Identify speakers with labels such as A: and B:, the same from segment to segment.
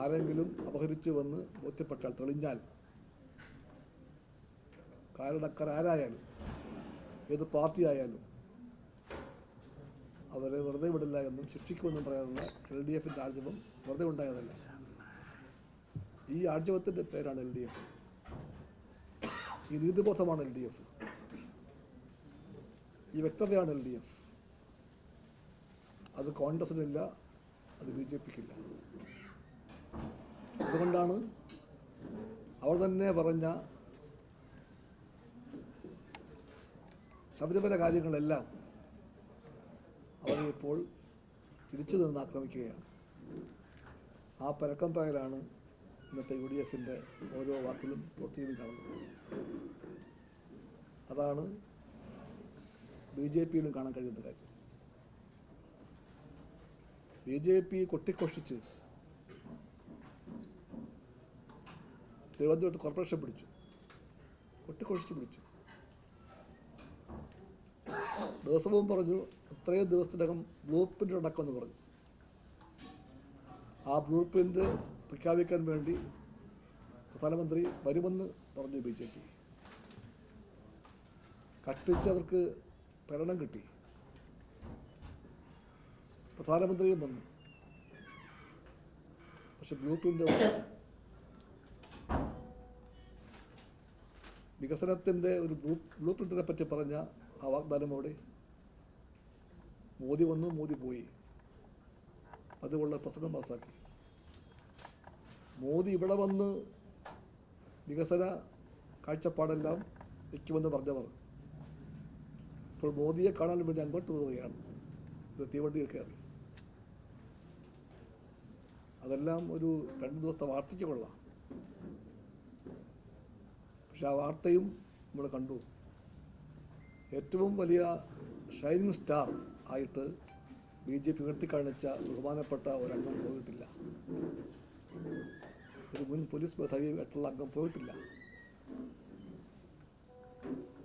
A: ആരെങ്കിലും അപഹരിച്ചു വന്ന് ബോധ്യപ്പെട്ടാൽ തെളിഞ്ഞാൽ കാരണക്കാർ ആരായാലും ഏത് പാർട്ടി ആയാലും അവരെ വെറുതെ വിടില്ല എന്നും ശിക്ഷിക്കുമെന്നും പറയാനുള്ള എൽ ഡി എഫിന്റെ ആർജവം വെറുതെ ഉണ്ടായതല്ല. ഈ ആർജവത്തിന്റെ പേരാണ് എൽ ഡി എഫ്. ഈ നീതിബോധമാണ് എൽ ഡി എഫ്. ഈ വ്യക്തതയാണ് എൽ ഡി എഫ്. അത് കോൺഗ്രസിനില്ല അത് ബി ജെ പിക്കില്ല. അതുകൊണ്ടാണ് അവർ തന്നെ പറഞ്ഞ ശബരിമല കാര്യങ്ങളെല്ലാം അവരെ ഇപ്പോൾ തിരിച്ചു നിന്ന് ആക്രമിക്കുകയാണ്. ആ പരക്കം പകലാണ് ഇന്നത്തെ യു ഡി എഫിന്റെ ഓരോ വാക്കിലും പ്രവൃത്തിയിലും കാണുന്നത് അതാണ് ബി ജെ പിയിലും കാണാൻ കഴിയുന്ന കാര്യം. ബി ജെ പി കൊട്ടിക്കൊഷിച്ച് തിരുവനന്തപുരത്ത് കോർപ്പറേഷൻ പിടിച്ചു. കൊട്ടിക്കൊഴിച്ച് പിടിച്ചു. ദിവസവും പറഞ്ഞു ഇത്രയും ദിവസത്തിനകം ബ്ലൂ പ്രിന്റ് ഉണ്ടാക്കുമെന്ന് പറഞ്ഞു. ആ ബ്ലൂ പ്രിന്റ് പ്രഖ്യാപിക്കാൻ വേണ്ടി പ്രധാനമന്ത്രി വരുമെന്ന് പറഞ്ഞു ബി ജെ പി കട്ടിച്ചവർക്ക് ഭരണം കിട്ടി. പ്രധാനമന്ത്രിയും വന്നു. പക്ഷെ ബ്ലൂ പ്രിന്റ് വികസനത്തിന്റെ ഒരു ബ്ലൂ ബ്ലൂ പ്രിന്റിനെ പറ്റി പറഞ്ഞ ആ വാഗ്ദാനം മോദി വന്നു മോദി പോയി. അതുകൊണ്ട് പ്രസംഗം പാസ്സാക്കി മോദി ഇവിടെ വന്ന് വികസന കാഴ്ചപ്പാടെല്ലാം വയ്ക്കുമെന്ന് പറഞ്ഞവർ. ഇപ്പോൾ മോദിയെ കാണാൻ വേണ്ടി അങ്ങോട്ട് പോവുകയാണ്. ഒരു തീവണ്ടിയിൽ കയറി. അതെല്ലാം ഒരു രണ്ട് ദിവസത്തെ വാർത്തയ്ക്ക് കൊള്ളാം. പക്ഷെ ആ വാർത്തയും നമ്മൾ കണ്ടു. ഏറ്റവും വലിയ ഷൈനിങ് സ്റ്റാർ ആയിട്ട് ബി ജെ പി ഉയർത്തിക്കാണിച്ച ബഹുമാനപ്പെട്ട ഒരംഗം പോയിട്ടില്ല. ഒരു മുൻ പോലീസ് മേധാവിയായിട്ടുള്ള അംഗം പോയിട്ടില്ല.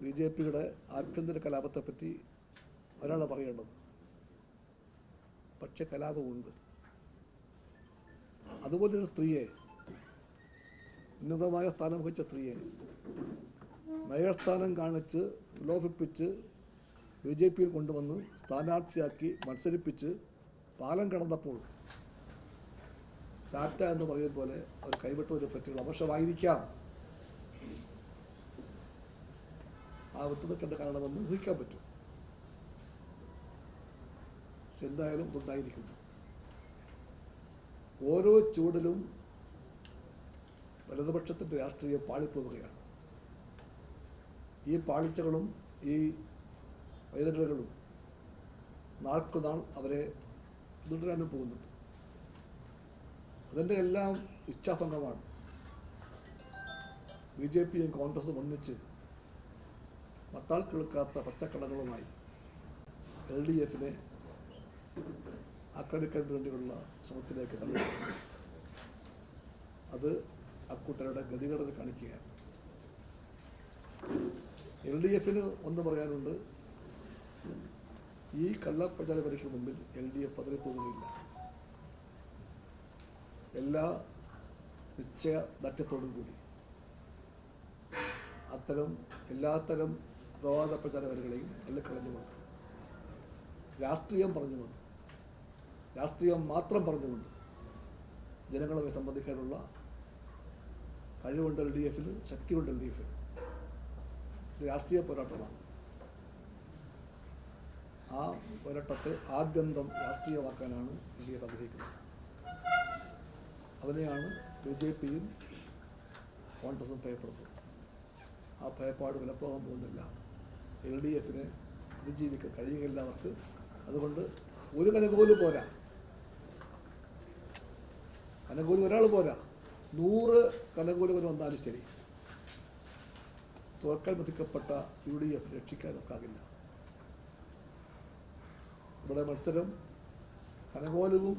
A: ബി ജെ പിയുടെ ആഭ്യന്തര കലാപത്തെപ്പറ്റി ഒരാളെ പറയേണ്ടത് പക്ഷെ കലാപമുണ്ട്. അതുപോലൊരു സ്ത്രീയെ ഉന്നതമായ സ്ഥാനം വഹിച്ച സ്ത്രീയെ നയസ്ഥാനം സ്ഥാനം കാണിച്ച് പ്രലോഭിപ്പിച്ച് ബി ജെ പിയിൽ കൊണ്ടുവന്ന് സ്ഥാനാർത്ഥിയാക്കി മത്സരിപ്പിച്ച് പാലം കടന്നപ്പോൾ ടാറ്റ എന്ന് പറയുന്ന പോലെ അവർ കൈവിട്ടതിനെ പറ്റിയുള്ള അവശമായിരിക്കാം. ആ വിട്ടുനിൽക്കേണ്ട കാരണമെന്ന് ഊഹിക്കാൻ പറ്റും. എന്തായാലും ഉണ്ടായിരിക്കുന്നു ഓരോ ചൂടിലും വലതുപക്ഷത്തിന്റെ രാഷ്ട്രീയം പാളിപ്പോവുകയാണ് ഈ പാളിച്ചകളും ഈ വൈതലുകളും നാൾക്കുനാൾ അവരെ തുടരാനും പോകുന്നുണ്ട്. അതിന്റെ എല്ലാം ഇച്ഛാഭംഗമാണ്. ബി ജെ പിയും കോൺഗ്രസും ഒന്നിച്ച് നട്ടാൽ കിളുക്കാത്ത പച്ചക്കടകളുമായി എൽ ഡി എഫിനെ ആക്രമിക്കാൻ വേണ്ടിയുള്ള ശ്രമത്തിലേക്ക് തള്ളി അത് അക്കൂട്ടരുടെ ഗതികേടൽ കാണിക്കുകയാണ്. എൽ ഡി എഫിന് ഒന്ന് പറയാനുണ്ട് ഈ കള്ളപ്രചാര പരീക്ഷ മുമ്പിൽ എൽ ഡി എഫ് പതറിപ്പോകുകയില്ല. എല്ലാ നിശ്ചയ നിശ്ചയദാർഢ്യത്തോടും കൂടി. അത്തരം എല്ലാത്തരം അപവാദ വരികളെയും തള്ളിക്കളഞ്ഞുകൊണ്ട് രാഷ്ട്രീയം പറഞ്ഞുകൊണ്ട് രാഷ്ട്രീയം മാത്രം പറഞ്ഞുകൊണ്ട് ജനങ്ങളെ സംബന്ധിക്കാനുള്ള കഴിവുണ്ട് എൽ ഡി എഫിൽ ശക്തിയുണ്ട് എൽ ഡി എഫിൽ രാഷ്ട്രീയ പോരാട്ടമാണ്. ആ പോരാട്ടത്തെ ആദ്യന്തം രാഷ്ട്രീയമാക്കാനാണ് എൽ ഡി എഫ് ആഗ്രഹിക്കുന്നത്. അതിനെയാണ് ബി ജെ പിയും കോൺഗ്രസും ഭയപ്പെടുന്നത്. ആ ഭയപ്പാട് വിലപ്പോകാൻ പോകുന്നില്ല. എൽ ഡി എഫിനെ അതിജീവിക്കാൻ കഴിയുകയില്ല അവർക്ക്. അതുകൊണ്ട് ഒരു കനകോൽ പോരാ. കനകോൽ ഒരാൾ പോരാ. നൂറ് കനകൂലകർ വന്നാലും ശരി. തോക്കാൻ പതിക്കപ്പെട്ട യു ഡി എഫ് രക്ഷിക്കാൻ നമുക്കാകില്ല ഇവിടെ മത്സരം കനകോലവും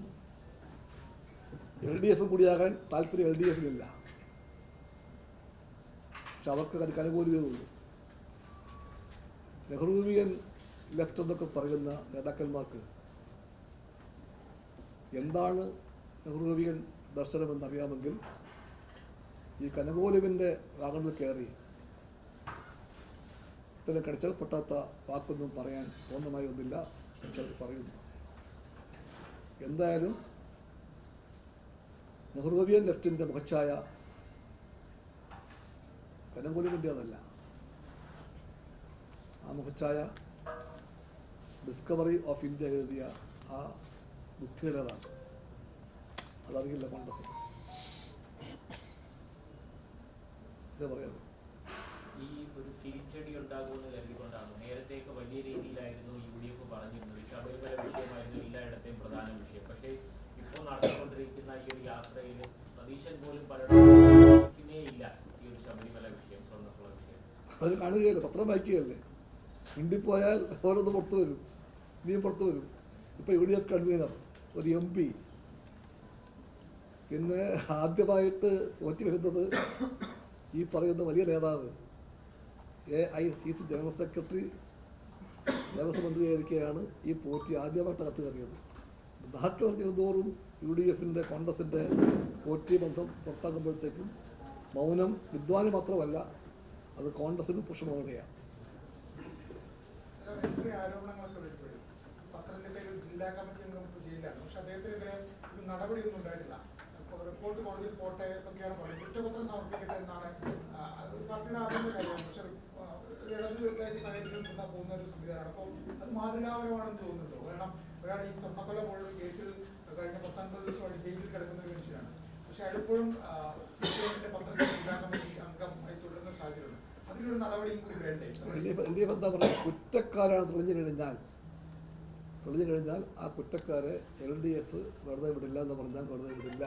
A: എൽ ഡി എഫും കൂടിയാകാൻ താല്പര്യം എൽ ഡി എഫിനില്ല പക്ഷെ അവർക്ക് കനകോലുവേ ഉള്ളൂ. നെഹ്റുവിയൻ ലെഫ്റ്റ് എന്നൊക്കെ പറയുന്ന നേതാക്കന്മാർക്ക് എന്താണ് നെഹ്റുവിയൻ ദർശനമെന്നറിയാമെങ്കിൽ ഈ കനകോലുവിന്റെ വാഗണിൽ കയറി ഇത്തരം കടിച്ചാൽ പൊട്ടാത്ത വാക്കൊന്നും പറയാൻ പൂർണമായി ഒന്നില്ല പക്ഷെ പറയുന്നു. എന്തായാലും നെഹ്റുവിയൻ ലെഫ്റ്റിന്റെ മുഖച്ഛായ കനകോലുവിന്റേതല്ല ആ മുഖച്ഛായ ഡിസ്കവറി ഓഫ് ഇന്ത്യ എഴുതിയ ആ ബുദ്ധിയുടേതാണ് അതറിയില്ല കോൺഗ്രസ് ഇത് പറയുന്നത്.
B: ഈ ഒരു തിരിച്ചടി ഉണ്ടാകുമെന്ന് കരുതിക്കൊണ്ടാണ്. നേരത്തെയൊക്കെ വലിയ രീതിയിലായിരുന്നു യു ഡി എഫ് പറഞ്ഞിരുന്നത്. ശബരിമല വിഷയമായിരുന്നു എല്ലായിടത്തെയും പ്രധാന വിഷയം. പക്ഷേ ഇപ്പോൾ നടന്നുകൊണ്ടിരിക്കുന്ന ഈ ഒരു യാത്രയിൽ സതീശൻ പോലും പലയിടത്തും ഇല്ല ഈ ഒരു ശബരിമല വിഷയം സ്വർണക്കുള വിഷയം.
A: അത് കാണുകയല്ലേ? പത്രം വായിക്കുകയല്ലേ? മിണ്ടിപ്പോയാൽ ഓരോന്ന് പുറത്തു വരും. ഇനിയും പുറത്തു വരും. ഇപ്പോൾ യു ഡി എഫ് കൺവീനർ ഒരു എം പി. പിന്നെ ആദ്യമായിട്ട് തോറ്റി വരുന്നത് ഈ പറയുന്ന വലിയ നേതാവ് A I C C general secretary Devaswom മന്ത്രിയായിരിക്കെയാണ് ഈ പോറ്റി ആദ്യമായിട്ട് കത്ത് കയറിയത്. നാട്ടിൽ പറഞ്ഞിരുന്നതോറും യു ഡി എഫിന്റെ കോൺഗ്രസിന്റെ പോറ്റി ബന്ധം പുറത്താക്കുമ്പോഴത്തേക്കും മൗനം വിദ്വാന് മാത്രമല്ല അത് കോൺഗ്രസിന് പുഷ്പമാവുകയാണ്
C: ഇത്രയും ആരോപണങ്ങളൊക്കെ ജില്ലാ കമ്മിറ്റി നടപടിയൊന്നും ഉണ്ടായിട്ടില്ല. കോടതിയിൽ പോട്ടെ എന്നൊക്കെയാണ് പറയുന്നത്. കുറ്റപത്രം സമർപ്പിക്കട്ടെ എന്നാണ് അത് പാർട്ടിയുടെ ആദ്യം പക്ഷെ പോകുന്ന ഒരു സംവിധാനമാണ് അപ്പോൾ അത് മാതൃകാപരമാണെന്ന് തോന്നുന്നുണ്ടോ? കാരണം ഒരാൾ ഈ സ്വർണക്കൊല പോലുള്ള കേസിൽ കഴിഞ്ഞ പത്തൊൻപത് ദിവസമായിട്ട് ജയിലിൽ കിടക്കുന്ന ഒരു മനുഷ്യനാണ്. പക്ഷെ അയാളിപ്പോഴും സി പി എമ്മിന്റെ പത്തനംതിട്ട ജില്ലാ കമ്മിറ്റി അംഗമായി തുടരുന്ന സാഹചര്യമുണ്ട്.
A: കുറ്റക്കാരാണ് തെളിഞ്ഞു കഴിഞ്ഞാൽ തെളിഞ്ഞു കഴിഞ്ഞാൽ ആ കുറ്റക്കാരെ എൽ ഡി എഫ് വെറുതെ വിടില്ല എന്ന് പറഞ്ഞാൽ വെറുതെ വിടില്ല.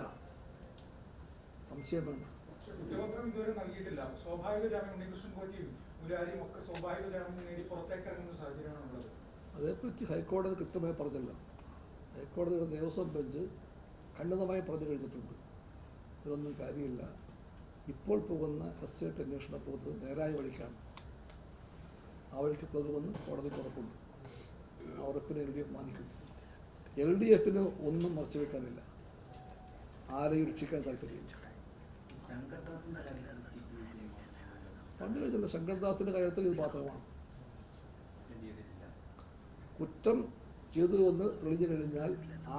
A: സംശയം വേണ്ട
C: പക്ഷെ കുറ്റപത്രം ഇതുവരെ നൽകിയിട്ടില്ല. സ്വാഭാവിക ജാമ്യം ഉണ്ണികൃഷ്ണൻ പോറ്റിയും മുരാരിയും ഒക്കെ സ്വാഭാവിക ജാമ്യം നേടി പുറത്തേക്ക് ഇറങ്ങുന്ന സാഹചര്യമാണുള്ളത്.
A: അതേപ്പറ്റി ഹൈക്കോടതി കൃത്യമായി പറഞ്ഞില്ല. ഹൈക്കോടതിയുടെ ദേവസ്വം ബെഞ്ച് ഖണ്ഡിതമായി പറഞ്ഞു കഴിഞ്ഞിട്ടുണ്ട്. ഇതൊന്നും കാര്യമില്ല. ഇപ്പോൾ പോകുന്ന എസ് ഐ ടി അന്വേഷണ പോകുന്നത് നേരായ വഴിക്കാണ്. ആ വഴിക്ക് പോകുമെന്ന് കോടതി ഉറപ്പുണ്ട്. ആ ഉറപ്പിനെ എൽ ഡി എഫ് മാനിക്കും. എൽ ഡി എഫിന് ഒന്നും മറച്ചു വെക്കാനില്ല ആരെയും രക്ഷിക്കാൻ താല്പര്യമില്ല.
D: ശങ്കർദാസിന്റെ കാര്യത്തിൽ
A: ഇത് ബാധകമാണ്
D: ചെയ്തിട്ടില്ല?
A: കുറ്റം ചെയ്തു എന്ന് തെളിഞ്ഞു കഴിഞ്ഞാൽ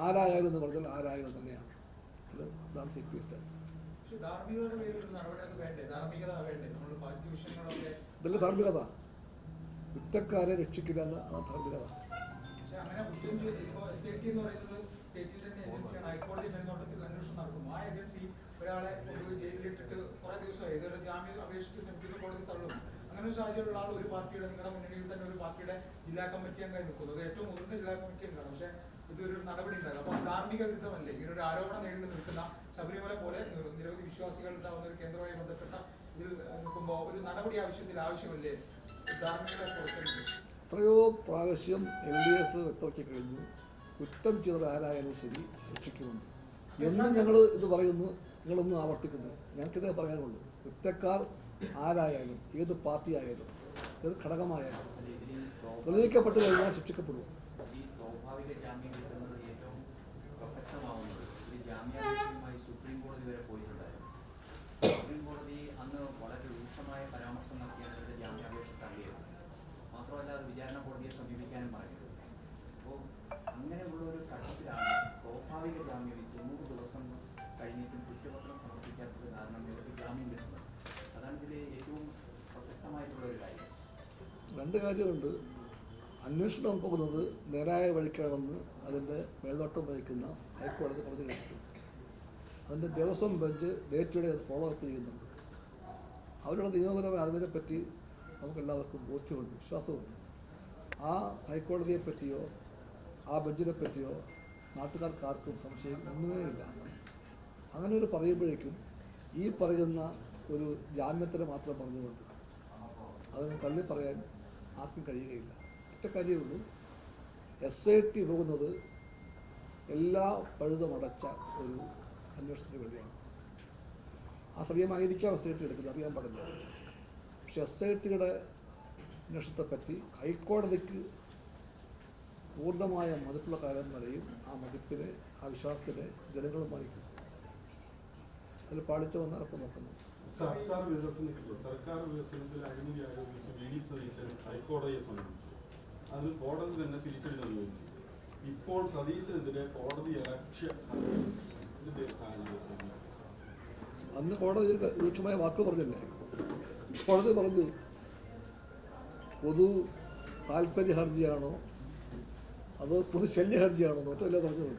A: ആരായാലും എന്ന് പറഞ്ഞാൽ ആരായാലും തന്നെയാണ്. അത് അതാണ് സി പി ഇതല്ലേ ധാർമ്മികത. കുറ്റക്കാരെ രക്ഷിക്കില്ല എന്ന ആ ധാർമ്മികത.
C: സ്റ്റേറ്റിന്റെ ഏജൻസിയാണ് ഹൈക്കോടതി മേൽനോട്ടത്തിൽ അന്വേഷണം നടക്കുന്നു. ആ ഏജൻസി ഒരാളെ കൊണ്ടുപോയി ജയിലിലിട്ടിട്ട് കുറെ ദിവസമായി. ഇതൊരു ജാമ്യം അപേക്ഷിച്ച് സെൻട്രൽ കോടതി തള്ളും. അങ്ങനെ ഒരു സാഹചര്യമുള്ള ആൾ ഒരു പാർട്ടിയുടെ നിങ്ങളുടെ മുന്നണിയിൽ തന്നെ ഒരു പാർട്ടിയുടെ ജില്ലാ കമ്മിറ്റി അംഗമായി നിൽക്കുന്നു. അത് ഏറ്റവും മുതിർന്ന ജില്ലാ കമ്മിറ്റി അംഗമാണ്. പക്ഷേ ഇതൊരു നടപടി ഉണ്ടായത് അപ്പോൾ ധാർമ്മിക വിരുദ്ധമല്ലേ? ഇങ്ങനെ ഒരു ആരോപണം നേരിട്ട് നിൽക്കുന്ന ശബരിമല പോലെ നിര- നിരവധി വിശ്വാസികൾ ഉണ്ടാവുന്ന ഒരു കേന്ദ്രമായി ബന്ധപ്പെട്ട ഇതിൽ നിൽക്കുമ്പോൾ ഒരു നടപടി ആവശ്യത്തിൽ ആവശ്യമല്ലേ?
A: എത്രയോ പ്രാവശ്യം എൽ ഡി എഫ് വ്യക്തമാക്കി കഴിഞ്ഞു കുറ്റം ചെയ്തത് ആരായാലും ശരി ശിക്ഷിക്കുമെന്ന് എന്നും ഞങ്ങൾ ഇത് പറയുന്നു. നിങ്ങളൊന്നും ആവർത്തിക്കുന്നു ഞങ്ങൾക്കിതേ പറയാനുള്ളൂ കുറ്റക്കാർ ആരായാലും ഏത് പാർട്ടി ആയാലും ഏത് ഘടകമായാലും തെളിയിക്കപ്പെട്ട് കഴിഞ്ഞാൽ ശിക്ഷിക്കപ്പെടും.
D: ജാമ്യം
A: രണ്ട് കാര്യമുണ്ട്. അന്വേഷണം പോകുന്നത് നേരായ വഴിക്കാണെന്ന് അതിന്റെ മേൽനോട്ടം വഹിക്കുന്ന ഹൈക്കോടതി പറഞ്ഞു കഴിഞ്ഞിട്ടുണ്ട് അതിന്റെ ദേവസ്വം ബെഞ്ച് ഡേ ടു ഡേ അത് ഫോളോ അപ്പ് ചെയ്യുന്നുണ്ട്. അവരുടെ നിയമപരമായ അറിവിനെ പറ്റി നമുക്കെല്ലാവർക്കും ബോധ്യമുണ്ട് വിശ്വാസമുണ്ട്. ആ ഹൈക്കോടതിയെ പറ്റിയോ ആ ബെഞ്ചിനെ പറ്റിയോ നാട്ടുകാർക്ക് ആർക്കും സംശയം ഒന്നുമേ ഇല്ല. അങ്ങനെ ഒരു പറയുമ്പോഴേക്കും ഈ പറയുന്ന ഒരു ജാമ്യത്തിന് മാത്രം പറഞ്ഞുകൊണ്ട് അതിന് തള്ളി പറയാൻ ആർക്കും കഴിയുകയില്ല. ഒറ്റ കാര്യമുള്ളൂ. എസ് ഐ ടി പോകുന്നത് എല്ലാ പഴുതുമടച്ച ഒരു അന്വേഷണത്തിന് വേണ്ടിയാണ്. ആ സമയമായിരിക്കാം എസ് ഐ ടി എടുക്കുന്നത്. അറിയാൻ പാടില്ല. പക്ഷെ എസ് ഐ ടിയുടെ അന്വേഷണത്തെപ്പറ്റി ഹൈക്കോടതിക്ക് പൂർണമായ മതിപ്പുള്ള കാര്യം വരെയും ആ മതിപ്പിനെ ആ വിശ്വാസത്തിനെ ജനങ്ങളും മാനിക്കും അതിൽ പാളിച്ചു വന്നാൽ അപ്പം നോക്കുന്നത്
E: സർക്കാർ വികസനത്തിൽ സർക്കാർ വികസനത്തിൽ അഴിമതി ആരോപിച്ച് വി ഡി സതീശൻ ഹൈക്കോടതിയെ സമീപിച്ചു. അത് കോടതി തന്നെ തിരിച്ചടി നൽകുകയും ഇപ്പോൾ സതീശനെതിരെ കോടതി അലക്ഷ്യ
A: അന്ന് കോടതി ഒരു രൂക്ഷമായ വാക്ക് പറഞ്ഞില്ലേ? കോടതി പറഞ്ഞു പൊതു താല്പര്യ ഹർജിയാണോ അതോ പൊതു ശല്യ ഹർജിയാണോ മറ്റല്ലേ പറഞ്ഞത്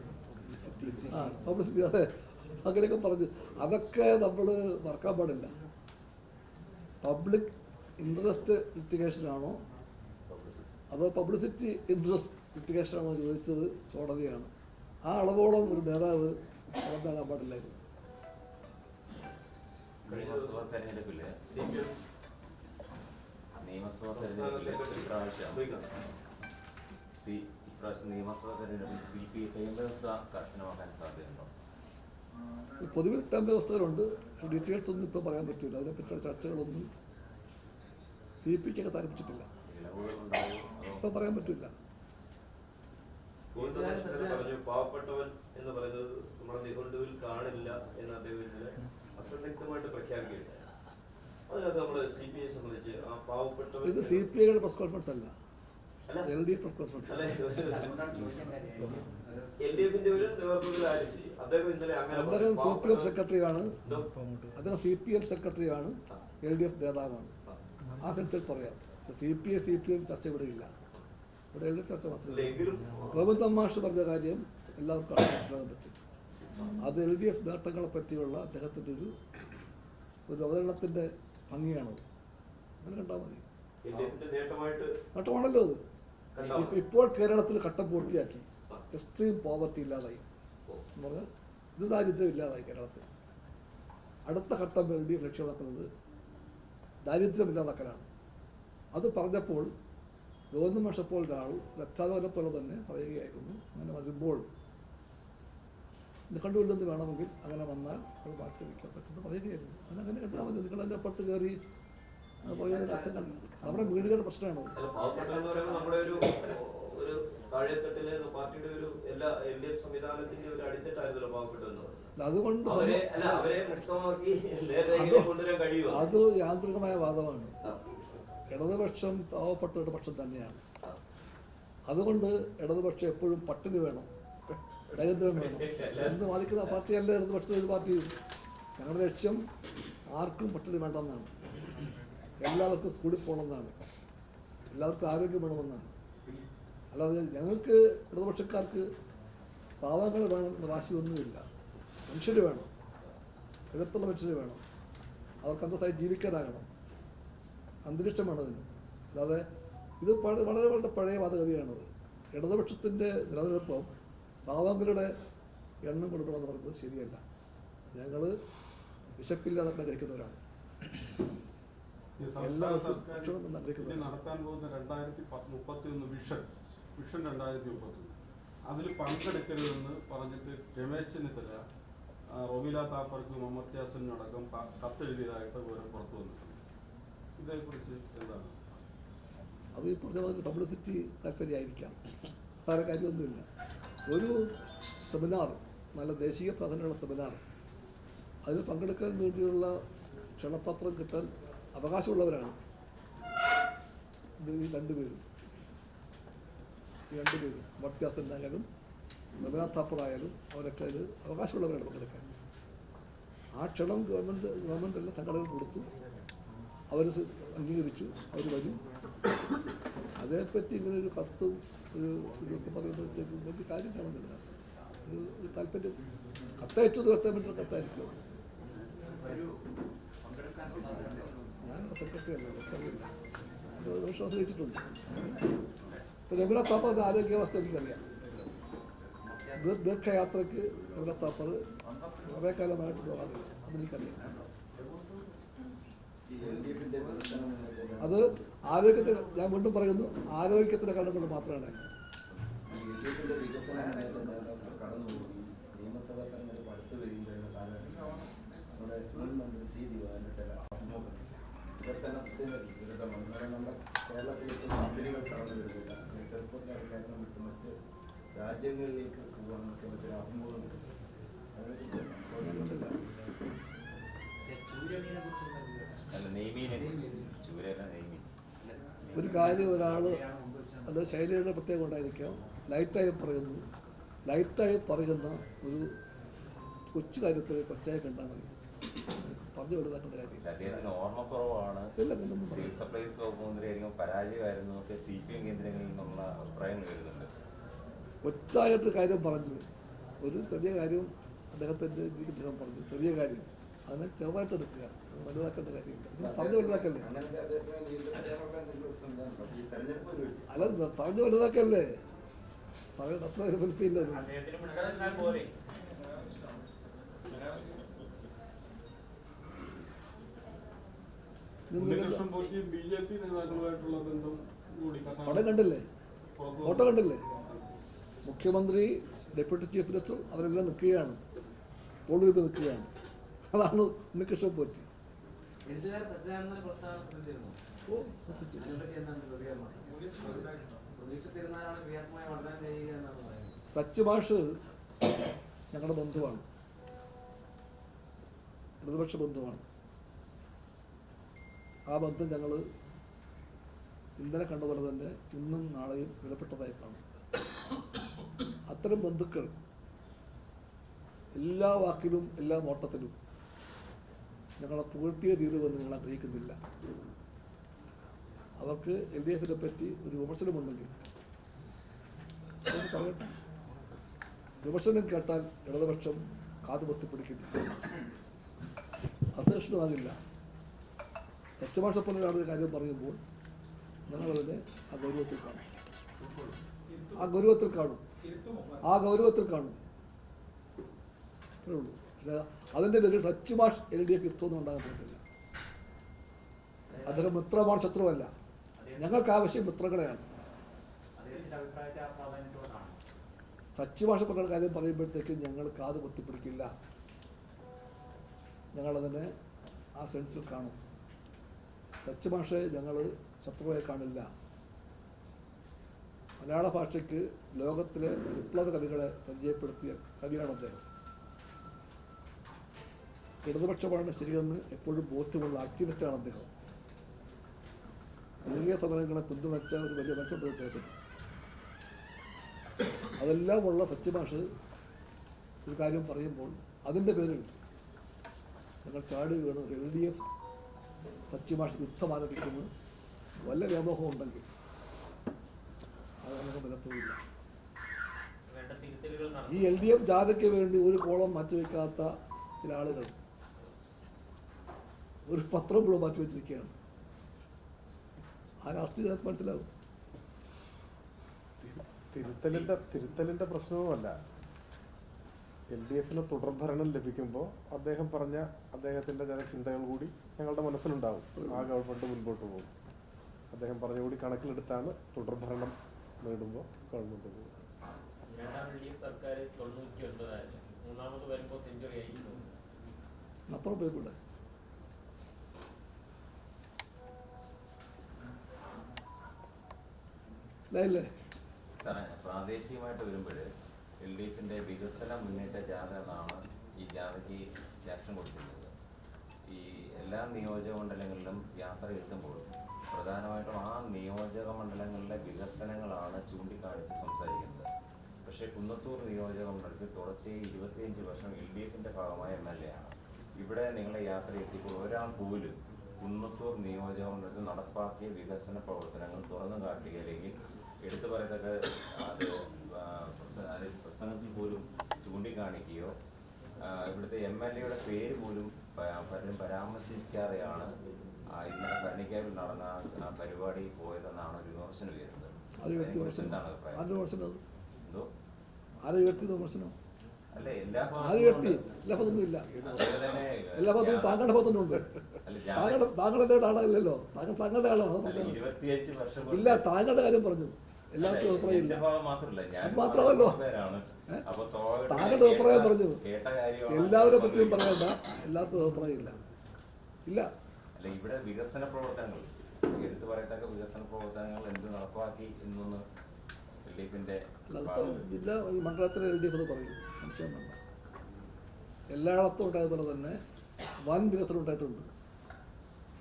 A: ആ പബ്ലിസിറ്റി അതെ. അങ്ങനെയൊക്കെ പറഞ്ഞു. അതൊക്കെ നമ്മൾ മറക്കാൻ പാടില്ല. പബ്ലിക് ഇൻട്രസ്റ്റ് ലിറ്റിഗേഷനാണോ അതോ പബ്ലിസിറ്റി ഇൻട്രസ്റ്റ് ലിറ്റിഗേഷനാണോ ചോദിച്ചത് കോടതിയാണ്. ആ അളവോളം ഒരു നേതാവ് കാണാൻ പാടില്ലായിരുന്നു.
F: നിയമസഭാ സി തെരഞ്ഞെടുപ്പിൽ സി പി ഐ കർശനമാക്കാൻ സാധ്യതയുണ്ടോ?
A: പൊതുവിൽ ടേം വ്യവസ്ഥകളുണ്ട് ഡീറ്റെയിൽസ് ഒന്നും ഇപ്പോൾ പറയാൻ പറ്റില്ല അതിനെപ്പറ്റിയുള്ള ചർച്ചകളൊന്നും സി പി
F: ക്കൊക്കെ അതോ
A: ഇപ്പം പറയാൻ പറ്റില്ല
G: പാവപ്പെട്ടവൻ എന്ന് പറയുന്നത് നമ്മുടെ നിഘണ്ടുവിൽ കാണില്ല എന്ന് അദ്ദേഹത്തിന് അസന്നിഗ്ധമായിട്ട് പ്രഖ്യാപിക്കുകയുണ്ടായി അതിനകത്ത് നമ്മുടെ സി പി ഐ സംബന്ധിച്ച് ആ പാവപ്പെട്ടവൻ
A: ഇത് സി പി ഐയുടെ പ്രസ് കോൺഫറൻസ് അല്ല. L D F press conference
G: L D എഫിന്റെ ഒരു നേതൃത്വത്തിൽ ആരും അദ്ദേഹം.
A: സി പി എം സെക്രട്ടറിയാണ്. അദ്ദേഹം സി പി എം സെക്രട്ടറിയാണ്. എൽ ഡി എഫ് നേതാവാണ്. ആ. സെൻസിൽ പറയാം. C P M C P M ചർച്ച ഇവിടെ ഇല്ല ഇവിടെ എൽ ഡി എഫ് ചർച്ച മാത്രമേ ഗോവിന്ദ മാഷ് പറഞ്ഞ കാര്യം എല്ലാവർക്കും മനസ്സിലാക്കാൻ പറ്റും. അത് എൽ ഡി എഫ് നേട്ടങ്ങളെ പറ്റിയുള്ള അദ്ദേഹത്തിന്റെ ഒരു ഒരു അവതരണത്തിന്റെ ഭംഗിയാണത്. അങ്ങനെ കണ്ടാൽ മതി. നേട്ടമാണല്ലോ അത്. ഇപ്പോൾ കേരളത്തിൽ ഘട്ടം പൂർത്തിയാക്കി. എക്സ്ട്രീം പോവർട്ടി ഇല്ലാതായി. എന്ന് പറഞ്ഞാൽ ഇത് ദാരിദ്ര്യം ഇല്ലാതായി കേരളത്തിൽ. അടുത്ത ഘട്ടം വേണ്ടി ഡി എഫ് ലക്ഷ്യമാക്കുന്നത് ദാരിദ്ര്യം ഇല്ലാതാക്കലാണ്. അത് പറഞ്ഞപ്പോൾ ഗവർണർ മഷപ്പോൾ ഒരാൾ രക്ഷാകരെ പോലെ തന്നെ പറയുകയായിരുന്നു. അങ്ങനെ വരുമ്പോൾ കണ്ടുകൊണ്ടെന്ന് വേണമെങ്കിൽ അങ്ങനെ വന്നാൽ അത് മാറ്റി വയ്ക്കാൻ പറ്റുമെന്ന് പറയുകയായിരുന്നു. അങ്ങനെ കണ്ടാൽ മതി നിങ്ങൾ അതിന്റെ അപ്പുറത്ത് കയറി അവിടെ വീടുകളുടെ പ്രശ്നമാണത്
G: അല്ല പാവപ്പെട്ട എന്ന് പറയുമ്പോൾ നമ്മുടെ ഒരു ഒരു താഴെത്തട്ടിലെ പാർട്ടിയുടെ ഒരു എല്ലാ എൽ ഡി എഫ് സംവിധാനത്തിന്റെ ഒരു അടിത്തട്ടായിരുന്നല്ലോ പാവപ്പെട്ടെന്ന്
A: അതുകൊണ്ട് അത് യാന്ത്രികമായ വാദമാണ്. ഇടതുപക്ഷം പാവപ്പെട്ട പക്ഷം തന്നെയാണ്. അതുകൊണ്ട് ഇടതുപക്ഷം എപ്പോഴും പട്ടിണി വേണം. ദരിദ്രം വേണം. എന്ന് വാദിക്കുന്ന പാർട്ടിയല്ല ഇടതുപക്ഷം ഒരു പാർട്ടി ഞങ്ങളുടെ ലക്ഷ്യം ആർക്കും പട്ടിണി വേണ്ടെന്നാണ്. എല്ലാവർക്കും സ്കൂളിൽ പോകണമെന്നാണ് എല്ലാവർക്കും ആരോഗ്യം വേണമെന്നാണ്. അല്ലാതെ ഞങ്ങൾക്ക് ഇടതുപക്ഷക്കാർക്ക് പാവങ്ങൾ വേണം എന്ന വാശിയൊന്നുമില്ല. മനുഷ്യർ വേണം. ഇടത്തുള്ള മനുഷ്യർ വേണം. അവർക്ക് അന്തസ്സായി ജീവിക്കാനാകണം. അന്തരീക്ഷം അതിന്. അല്ലാതെ ഇത് വളരെ വളരെ പഴയ വാദഗതിയാണത്. ഇടതുപക്ഷത്തിന്റെ നിലനിൽപ്പം പാവങ്ങളുടെ എണ്ണം കൊടുക്കണമെന്ന് പറയുന്നത് ശരിയല്ല. ഞങ്ങൾ വിശപ്പില്ലാതെ ആഗ്രഹിക്കുന്നവരാണ്. കഴിക്കുന്നവരാണ്
E: സർക്കാരും നടത്താൻ പോകുന്ന രണ്ടായിരത്തി മുപ്പത്തി ഒന്ന് വിഷൻ വിഷൻ രണ്ടായിരത്തി മുപ്പത്തി ഒന്ന്. അതിൽ പങ്കെടുക്കരുതെന്ന് പറഞ്ഞിട്ട് രമേശ് ചെന്നിത്തല ആ, താപ്പർക്ക് താപ്പർക്കും അമർത്യാസനും അടക്കം ക- കത്തെഴുതിയതായിട്ട് വിവരം പുറത്തു വന്നിട്ടുണ്ട്. ഇതേക്കുറിച്ച് എന്താണ്?
A: അത് ഈ പറഞ്ഞ മാതിരി പബ്ലിസിറ്റി താല്പര്യമായിരിക്കാം വേറെ കാര്യമൊന്നുമില്ല. ഒരു സെമിനാർ നല്ല ദേശീയ പ്രാധാന്യമുള്ള സെമിനാർ അതിൽ പങ്കെടുക്കാൻ വേണ്ടിയുള്ള ക്ഷണപത്രം കിട്ടാൻ അവകാശമുള്ളവരാണ്. രണ്ടുപേരും. രണ്ടുപേരും മത്യാസനായാലും നവരാത്താപ്പറായാലും അവരൊക്കെ അതിൽ അവകാശമുള്ളവരാണ് പങ്കെടുക്കാൻ ആ ക്ഷണം ഗവൺമെന്റ് ഗവൺമെന്റ് എല്ലാ സംഘടനകൾ കൊടുത്തു. അവർ അംഗീകരിച്ചു അവർ വരും. അതേപ്പറ്റി ഇങ്ങനെ ഒരു കത്തും ഒരു ഇതൊക്കെ പറയുമ്പോഴത്തേക്കും വലിയ കാര്യം കാണുന്നില്ല ഒരു താല്പര്യം. കത്തയച്ചത് വേണ്ടി കത്തായിരിക്കും. ഞാൻ സെക്രട്ടറി അല്ല വിശ്വാസം വെച്ചിട്ടുണ്ട്. രഘുനാഥ് താപ്പറിന്റെ ആരോഗ്യാവസ്ഥ എനിക്കറിയാം ദീർഘയാത്രക്ക് രഘുനാഥ് താപ്പർ കുറേ കാലമായിട്ട് പോകാറില്ല അതെനിക്കറിയാം. അത് ആരോഗ്യത്തിന് ഞാൻ വീണ്ടും പറയുന്നു ആരോഗ്യത്തിന്റെ കാരണം മാത്രമാണ്.
H: നിയമസഭാ നമ്മുടെ മന്ത്രി സി ദിവാന്റെ ചെറുപ്പക്കാരെല്ലാം വിട്ട് മറ്റ് രാജ്യങ്ങളിലേക്ക് പോകാൻ മുഖ്യമന്ത്രി
A: അഭിമുഖം ഒരു കാര്യം ഒരാൾ അത് ശൈലിയുടെ പ്രത്യേകം ഉണ്ടായിരിക്കാം ലൈറ്റായി പറയുന്നു. ലൈറ്റായി പറയുന്ന ഒരു കൊച്ചു കാര്യത്തിൽ കൊച്ചായി കണ്ടാൽ മതി. പറഞ്ഞു വലുതാക്കേണ്ട കാര്യമില്ല. കൊച്ചായിട്ട് കാര്യം പറഞ്ഞു. ഒരു ചെറിയ കാര്യം അദ്ദേഹത്തിന്റെ ജീവിതം പറഞ്ഞു. ചെറിയ കാര്യം. അതിനെ ചെറുതായിട്ട് എടുക്കുക. വലുതാക്കേണ്ട കാര്യമില്ല. പറഞ്ഞു വലുതാക്കല്ലേ. അല്ല പറഞ്ഞു വലുതാക്കല്ലേ? പറയുന്ന അത്ര വലിപ്പില്ല പടം കണ്ടില്ലേ? ഫോട്ടോ കണ്ടില്ലേ? മുഖ്യമന്ത്രി ഡെപ്യൂട്ടി ചീഫ് മിനിസ്റ്റർ അവരെല്ലാം നിൽക്കുകയാണ്. തോളിലിട്ട് നിൽക്കുകയാണ്. അതാണ് ഉണ്ണികൃഷ്ണൻ പോറ്റി.
I: എഴുത്തുകാരൻ ഞങ്ങളുടെ ബന്ധുവാണ്.
A: ഇടതുപക്ഷ ബന്ധുവാണ്.
I: അതിനെപ്പറ്റി എന്താണ് പ്രതികരണം പ്രതീക്ഷിച്ചിരുന്നാലാണ് ക്രിയാത്മകമായി വളരാൻ കഴിയുക എന്നാണ് പറയുന്നത്
A: സത്യമാഷ് ഞങ്ങളുടെ ബന്ധുവാണ് ഇടതുപക്ഷ ബന്ധുവാണ് ആ ബന്ധം ഞങ്ങൾ ഇന്നലെ കണ്ടതുപോലെ തന്നെ ഇന്നും നാളെയും വിലപ്പെട്ടതായി കാണും അത്തരം ബന്ധുക്കൾ എല്ലാ വാക്കിലും എല്ലാ നോട്ടത്തിലും ഞങ്ങളെ പുകഴ്ത്തിയ തീരുമെന്ന് ഞങ്ങൾ ആഗ്രഹിക്കുന്നില്ല. അവർക്ക് എൽ ഡി എഫിനെ പറ്റി ഒരു വിമർശനമുണ്ടെങ്കിൽ വിമർശനം കേട്ടാൽ ഇടതുപക്ഷം കാതുപൊത്തി പിടിക്കില്ല അസഹിഷ്ണുവാകില്ല. പോലെ ഒരാൾ കാര്യം പറയുമ്പോൾ ഞങ്ങളതിനെ ആ ഗൗരവത്തിൽ കാണും. ആ ഗൗരവത്തിൽ കാണും. ആ ഗൗരവത്തിൽ കാണും. ഉള്ളൂ അതിന്റെ പേരിൽ സത്യമാഷ് എൽ ഡി എഫ് യുദ്ധമൊന്നും ഉണ്ടാകാൻ പറ്റില്ല അദ്ദേഹം മിത്രമാണ് ശത്രുവല്ല. ഞങ്ങൾക്ക് ആവശ്യം മിത്രങ്ങളെയാണ്.
D: അദ്ദേഹത്തിന്റെ അഭിപ്രായത്തെ
A: പറഞ്ഞ കാര്യം പറയുമ്പോഴത്തേക്കും ഞങ്ങൾ കാത് കുത്തിപ്പിടിക്കില്ല ഞങ്ങളതിനെ ആ സെൻസിൽ കാണും. സത്യഭാഷയെ ഞങ്ങൾ ശത്രുവായി കാണില്ല. മലയാള ഭാഷയ്ക്ക് ലോകത്തിലെ വിപ്ലവ കവികളെ പരിചയപ്പെടുത്തിയ കവിയാണ് അദ്ദേഹം. ഇടതുപക്ഷമാണ് ശരിയെന്ന് എപ്പോഴും ബോധ്യമുള്ള ആക്ടിവിസ്റ്റാണ് അദ്ദേഹം. ജനകീയ സമരങ്ങളെ പിന്തുണച്ച ഒരു വലിയ മനുഷ്യൻ അദ്ദേഹത്തിന് അതെല്ലാം ഉള്ള സത്യമാഷ് ഒരു കാര്യം പറയുമ്പോൾ അതിന്റെ പേരിൽ ഞങ്ങൾ ചാടി വീണ് എൽ ഡി എഫ് സത്യമാഷ് യുദ്ധം ആരംഭിക്കുന്നു വല്ല വ്യാമോഹം ഉണ്ടെങ്കിൽ അത് നമുക്ക് വിലപ്പോയില്ല ഈ എൽ ഡി എഫ് ജാഥയ്ക്ക് വേണ്ടി ഒരു കോളം മാറ്റിവെക്കാത്ത ചില ആളുകൾ ഒരു പത്രം കൂടെ മാറ്റിവെച്ചിരിക്കുകയാണ്. ആ രാഷ്ട്രീയ മനസ്സിലാവും.
J: തിരുത്തലിന്റെ തിരുത്തലിന്റെ പ്രശ്നവുമല്ല. എൽ ഡി എഫിന് തുടർഭരണം ലഭിക്കുമ്പോൾ അദ്ദേഹം പറഞ്ഞ അദ്ദേഹത്തിന്റെ ചില ചിന്തകൾ കൂടി ഞങ്ങളുടെ മനസ്സിലുണ്ടാവും. ആ ഗവൺമെന്റ് മുൻപോട്ട് പോകും. അദ്ദേഹം പറഞ്ഞ കൂടി കണക്കിലെടുത്താണ് തുടർഭരണം നേടുമ്പോൾ ഗവൺമെന്റ് പോകും
A: പോയിക്കൂടെ?
F: സാറേ പ്രാദേശികമായിട്ട് വരുമ്പോൾ എൽ വികസന മുന്നേറ്റ ജാഥ ഈ ജാഥയ്ക്ക് ക്യാപ്ഷൻ കൊടുത്തിരുന്നത് ഈ എല്ലാ നിയോജക മണ്ഡലങ്ങളിലും യാത്ര എത്തുമ്പോൾ പ്രധാനമായിട്ടും ആ നിയോജക മണ്ഡലങ്ങളിലെ വികസനങ്ങളാണ് ചൂണ്ടിക്കാണിച്ച് സംസാരിക്കുന്നത്. പക്ഷേ കുന്നത്തൂർ നിയോജക മണ്ഡലത്തിൽ തുടർച്ചയായി ഇരുപത്തിയഞ്ച് വർഷം എൽ ഡി എഫിന്റെ ഭാഗമായ എം എൽ എ ആണ്. ഇവിടെ നിങ്ങളെ യാത്ര എത്തിയപ്പോൾ ഒരാൾ പോലും കുന്നത്തൂർ നിയോജക മണ്ഡലത്തിൽ നടപ്പാക്കിയ വികസന പ്രവർത്തനങ്ങൾ തുറന്നു കാട്ടുകയില്ലെങ്കിൽ എടുത്തു പറയത്തക്ക അത് പ്രസംഗത്തിൽ പോലും ചൂണ്ടിക്കാണിക്കുകയോ ഇവിടുത്തെ എം എൽ എയുടെ പേര് പോലും പലരും പരാമർശിക്കാതെയാണ് ഇന്നലെ ഭരണിക്കാവിൽ നടന്ന പരിപാടി പോയതെന്നാണ് ഒരു വിമർശനം എന്താണ് അഭിപ്രായം? എന്തോ?
A: ആരെ
F: അല്ല എല്ലാ
A: ആര് വ്യക്തി എല്ലാ പദമൊന്നും ഇല്ല. എല്ലാ ഭാഗത്തും താങ്കളുടെ ആളല്ലല്ലോ താങ്കൾ താങ്കളുടെ ആളാണ്? ഇല്ല താങ്കളുടെ കാര്യം പറഞ്ഞു. എല്ലാവർക്കും അഭിപ്രായം
F: മാത്രമല്ല
A: താങ്കളുടെ പറഞ്ഞു എല്ലാവരെ പറ്റിയും. പറയണ്ട. എല്ലാവർക്കും അഭിപ്രായമില്ല ഇല്ല.
F: അല്ല ഇവിടെ വികസന പ്രവർത്തനങ്ങൾ. എടുത്തു പറയത്തക്ക വികസന പ്രവർത്തനങ്ങൾ എന്ത് നടപ്പാക്കി എന്നൊന്ന്
A: ജില്ലാ മണ്ഡലത്തിലെ എൽ ഡി എഫ് പറയും. സംശയം വേണ്ട. എല്ലായിടത്തും ഉണ്ടായതുപോലെ തന്നെ വൻ വികസനം ഉണ്ടായിട്ടുണ്ട്
F: കുന്നത്തൂർ
A: കുന്നത്ത് വരും
J: അതിന്റെ ഒരു വിശദമായ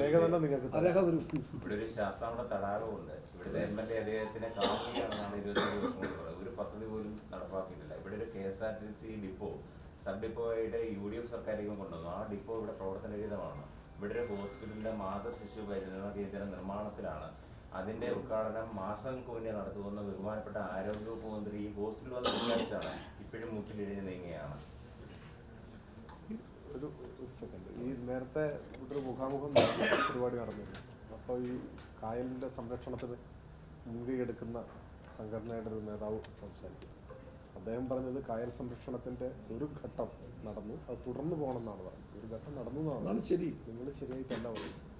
J: രേഖ തന്നെ നിങ്ങൾക്ക്
A: രേഖ വരും
F: ഇവിടെ ഒരു ശാസ്താംകുള തടാകമുണ്ട്. ഇവിടുത്തെ എം എൽ എ അദ്ദേഹത്തിനെ കാമുകയാണെന്നാണ് ഇരുപത്തി വർഷം കൊണ്ട് പറയുന്നത് ഒരു പദ്ധതി പോലും നടപ്പാക്കിയിട്ടില്ല. ഇവിടെ ഒരു K S R T C depot sub ഡിപ്പോയുടെ U D F സർക്കാരിലേക്ക് കൊണ്ടുവന്നു. ആ ഡിപ്പോ ഇവിടെ പ്രവർത്തനരഹിതമാണ്. ഇവിടെ ഒരു ഹോസ്പിറ്റലിന്റെ മാതൃ ശിശു പരിചരണ കേന്ദ്ര നിർമ്മാണത്തിലാണ്. അതിന്റെ ഉദ്ഘാടനം മാസങ്ങൾക്ക് മുന്നേ നടത്തുമെന്ന് ബഹുമാനപ്പെട്ട ആരോഗ്യവകുപ്പ് മന്ത്രി ഈ ഹോസ്പിറ്റൽ വന്ന് പ്രഖ്യാപിച്ചാണ് ഇപ്പോഴും മുട്ടിലിഴിഞ്ഞ് നീങ്ങുകയാണ്.
J: ഒരു ഒരു സെക്കൻഡ് ഈ നേരത്തെ ഒരു മുഖാമുഖം പരിപാടി നടന്നിരുന്നു. അപ്പോൾ ഈ കായലിന്റെ സംരക്ഷണത്തിന് മുൻകൈ എടുക്കുന്ന സംഘടനയുടെ ഒരു നേതാവ് സംസാരിച്ചു. അദ്ദേഹം പറഞ്ഞത് കായൽ സംരക്ഷണത്തിന്റെ ഒരു ഘട്ടം നടന്നു. അത് തുടർന്ന് പോകണമെന്നാണ് പറഞ്ഞത്. ഒരു ഘട്ടം നടന്നു എന്നാണ്
A: ശരി.
J: നിങ്ങൾ ശരിയായിട്ടല്ല പറയുന്നത്